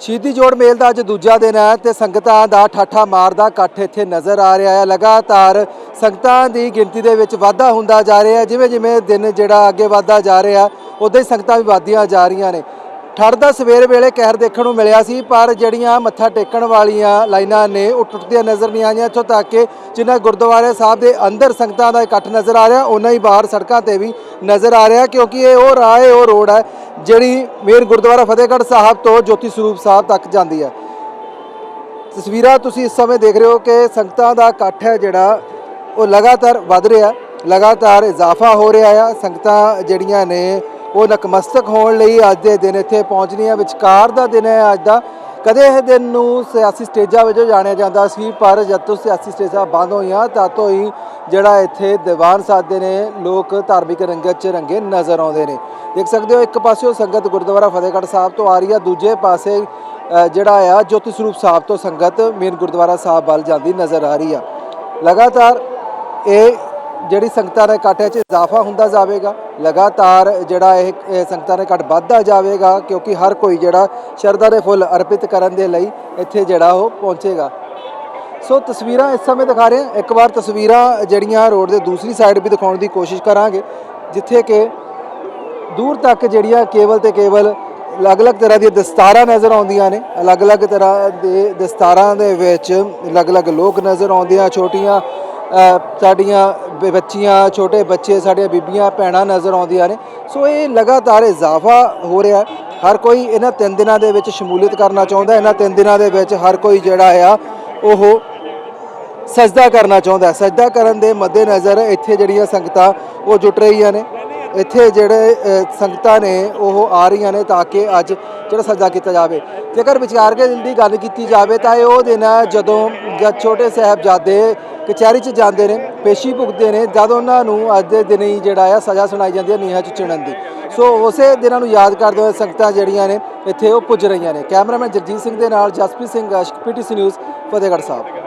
ਸ਼ਹੀਦੀ ਜੋੜ ਮੇਲ ਦਾ ਅੱਜ ਦੂਜਾ ਦਿਨ ਹੈ ਤੇ ਸੰਗਤਾਂ ਦਾ ਠਾਠਾ ਮਾਰਦਾ ਇਕੱਠ ਇੱਥੇ ਨਜ਼ਰ ਆ ਰਿਹਾ ਹੈ। ਲਗਾਤਾਰ ਸੰਗਤਾਂ ਦੀ ਗਿਣਤੀ ਦੇ ਵਿੱਚ ਵਾਧਾ ਹੁੰਦਾ ਜਾ ਰਿਹਾ ਹੈ। ਜਿਵੇਂ ਜਿਵੇਂ ਦਿਨ ਜਿਹੜਾ ਅੱਗੇ ਵਧਦਾ ਜਾ ਰਿਹਾ, ਉਦਾਂ ਹੀ ਸੰਗਤਾਂ ਵੀ ਵਧਦੀਆਂ ਜਾ ਰਹੀਆਂ ਨੇ। ਠੜ ਦਾ ਸਵੇਰ ਵੇਲੇ ਕਹਿਰ ਦੇਖਣ ਨੂੰ ਮਿਲਿਆ ਸੀ, ਪਰ ਜਿਹੜੀਆਂ ਮੱਥਾ ਟੇਕਣ ਵਾਲੀਆਂ ਲਾਈਨਾਂ ਨੇ, ਉਹ ਟੁੱਟਦੀਆਂ ਨਜ਼ਰ ਨਹੀਂ ਆਈਆਂ। ਇੱਥੋਂ ਤੱਕ ਕਿ ਜਿੰਨਾ ਗੁਰਦੁਆਰੇ ਸਾਹਿਬ ਦੇ ਅੰਦਰ ਸੰਗਤਾਂ ਦਾ ਇਕੱਠ ਨਜ਼ਰ ਆ ਰਿਹਾ ਉਹਨਾਂ ਹੀ ਬਾਹਰ ਸੜਕਾਂ ਤੇ ਵੀ ਨਜ਼ਰ ਆ ਰਿਹਾ, ਕਿਉਂਕਿ ਇਹ ਉਹ ਰਾਹ ਹੈ, ਉਹ ਰੋਡ ਹੈ, ਜਿਹੜੀ ਮੇਨ ਗੁਰਦੁਆਰਾ ਫਤਿਹਗੜ੍ਹ ਸਾਹਿਬ ਤੋਂ ਜੋਤੀ ਸਰੂਪ ਸਾਹਿਬ ਤੱਕ ਜਾਂਦੀ ਹੈ। ਤਸਵੀਰਾਂ ਤੁਸੀਂ ਇਸ ਸਮੇਂ ਦੇਖ ਰਹੇ ਹੋ ਕਿ ਸੰਗਤਾਂ ਦਾ ਇਕੱਠ ਹੈ ਜਿਹੜਾ, ਉਹ ਲਗਾਤਾਰ ਵੱਧ ਰਿਹਾ, ਲਗਾਤਾਰ ਇਜ਼ਾਫਾ ਹੋ ਰਿਹਾ ਆ। ਸੰਗਤਾਂ ਜਿਹੜੀਆਂ ਨੇ ਉਹ ਨਕਮਸਤਕ ਹੋਣ ਲਈ ਅੱਜ ਦੇ ਦਿਨ ਇੱਥੇ ਪਹੁੰਚਣੀ ਹੈ। ਵਿਚਕਾਰ ਦਾ ਦਿਨ ਹੈ ਅੱਜ ਦਾ। ਕਦੇ ਇਹ ਦਿਨ ਨੂੰ ਸਿਆਸੀ ਸਟੇਜਾਂ ਵਜੋਂ ਜਾਣਿਆ ਜਾਂਦਾ ਸੀ, ਪਰ ਜਦ ਤੋਂ ਸਿਆਸੀ ਸਟੇਜਾਂ ਬੰਦ ਹੋਈਆਂ, ਤਦ ਤੋਂ ਹੀ ਜਿਹੜਾ ਇੱਥੇ ਦੀਵਾਨ ਸਾਧਦੇ ਨੇ, ਲੋਕ ਧਾਰਮਿਕ ਰੰਗਤ 'ਚ ਰੰਗੇ ਨਜ਼ਰ ਆਉਂਦੇ ਨੇ। ਦੇਖ ਸਕਦੇ ਹੋ, ਇੱਕ ਪਾਸੇ ਉਹ ਸੰਗਤ ਗੁਰਦੁਆਰਾ ਫਤਿਹਗੜ੍ਹ ਸਾਹਿਬ ਤੋਂ ਆ ਰਹੀ ਆ, ਦੂਜੇ ਪਾਸੇ ਜਿਹੜਾ ਆ, ਜੋਤੀ ਸਰੂਪ ਸਾਹਿਬ ਤੋਂ ਸੰਗਤ ਮੇਨ ਗੁਰਦੁਆਰਾ ਸਾਹਿਬ ਵੱਲ ਜਾਂਦੀ ਨਜ਼ਰ ਆ ਰਹੀ ਆ। ਲਗਾਤਾਰ ਇਹ ਜਿਹੜੀ ਸੰਗਤਾਂ ਦੇ ਇਕੱਠ 'ਚ ਇਜ਼ਾਫਾ ਹੁੰਦਾ ਜਾਵੇਗਾ, ਲਗਾਤਾਰ ਜਿਹੜਾ ਇਹ ਸੰਗਤਾਂ ਦੇ ਇਕੱਠ ਵੱਧਦਾ ਜਾਵੇਗਾ, ਕਿਉਂਕਿ ਹਰ ਕੋਈ ਜਿਹੜਾ ਸ਼ਰਧਾ ਦੇ ਫੁੱਲ ਅਰਪਿਤ ਕਰਨ ਦੇ ਲਈ ਇੱਥੇ ਜਿਹੜਾ ਉਹ ਪਹੁੰਚੇਗਾ। ਸੋ ਤਸਵੀਰਾਂ ਇਸ ਸਮੇਂ ਦਿਖਾ ਰਹੇ ਹਾਂ। ਇੱਕ ਵਾਰ ਤਸਵੀਰਾਂ ਜਿਹੜੀਆਂ ਰੋਡ ਦੇ ਦੂਸਰੀ ਸਾਈਡ ਵੀ ਦਿਖਾਉਣ ਦੀ ਕੋਸ਼ਿਸ਼ ਕਰਾਂਗੇ, ਜਿੱਥੇ ਕਿ ਦੂਰ ਤੱਕ ਜਿਹੜੀਆਂ ਕੇਵਲ ਤੇ ਕੇਵਲ ਅਲੱਗ-ਅਲੱਗ ਤਰ੍ਹਾਂ ਦੀਆਂ ਦਸਤਾਰਾਂ ਨਜ਼ਰ ਆਉਂਦੀਆਂ ਨੇ। ਅਲੱਗ-ਅਲੱਗ ਤਰ੍ਹਾਂ ਦੇ ਦਸਤਾਰਾਂ ਦੇ ਵਿੱਚ ਅਲੱਗ-ਅਲੱਗ ਲੋਕ ਨਜ਼ਰ ਆਉਂਦੇ ਆ, ਛੋਟੀਆਂ ਸਾਡੀਆਂ ਬ- ਬੱਚੀਆਂ, ਛੋਟੇ ਬੱਚੇ, ਸਾਡੀਆਂ ਬੀਬੀਆਂ, ਭੈਣਾਂ ਨਜ਼ਰ ਆਉਂਦੀਆਂ ਨੇ। ਸੋ ਇਹ ਲਗਾਤਾਰ ਇਜ਼ਾਫਾ ਹੋ ਰਿਹਾ ਹਰ ਕੋਈ ਇਹਨਾਂ ਤਿੰਨ ਦਿਨਾਂ ਦੇ ਵਿੱਚ ਸ਼ਮੂਲੀਅਤ ਕਰਨਾ ਚਾਹੁੰਦਾ ਇਹਨਾਂ ਤਿੰਨ ਦਿਨਾਂ ਦੇ ਵਿੱਚ ਹਰ ਕੋਈ ਜਿਹੜਾ ਆ, ਉਹ ਸਜਦਾ ਕਰਨਾ ਚਾਹੁੰਦਾ ਹੈ। ਸਜਦਾ ਕਰਨ ਦੇ ਮੱਦੇਨਜ਼ਰ ਇੱਥੇ ਜਿਹੜੀਆਂ ਸੰਗਤਾਂ, ਉਹ ਜੁਟ ਰਹੀਆਂ ਨੇ। ਇੱਥੇ ਜਿਹੜੇ ਸੰਗਤਾਂ ਨੇ, ਉਹ ਆ ਰਹੀਆਂ ਨੇ ਤਾਂ ਕਿ ਅੱਜ ਜਿਹੜਾ ਸਜਦਾ ਕੀਤਾ ਜਾਵੇ। ਜੇਕਰ ਵਿਚਾਰ ਕੇ ਦਿਨ ਦੀ ਗੱਲ ਕੀਤੀ ਜਾਵੇ ਤਾਂ ਇਹ ਉਹ ਦਿਨ ਹੈ ਜਦੋਂ ਜਦ ਛੋਟੇ ਸਾਹਿਬਜ਼ਾਦੇ ਕਚਹਿਰੀ 'ਚ ਜਾਂਦੇ ਨੇ, ਪੇਸ਼ੀ ਭੁਗਤਦੇ ਨੇ, ਜਦ ਉਹਨਾਂ ਨੂੰ ਅੱਜ ਦੇ ਦਿਨ ਹੀ ਜਿਹੜਾ ਆ ਸਜ਼ਾ ਸੁਣਾਈ ਜਾਂਦੀ ਹੈ ਨੀਹਾਂ 'ਚ ਚਿਣਨ ਦੀ। ਸੋ ਉਸੇ ਦਿਨਾਂ ਨੂੰ ਯਾਦ ਕਰਦੇ ਹੋਏ ਸੰਗਤਾਂ ਜਿਹੜੀਆਂ ਨੇ, ਇੱਥੇ ਉਹ ਪੁੱਜ ਰਹੀਆਂ ਨੇ। ਕੈਮਰਾਮੈਨ ਜਗਜੀਤ ਸਿੰਘ ਦੇ ਨਾਲ ਜਸਪ੍ਰੀਤ ਸਿੰਘ, ਅਸ਼ਕ, ਪੀਟੀਸੀ ਨਿਊਜ਼, ਫਤਿਹਗੜ੍ਹ ਸਾਹਿਬ।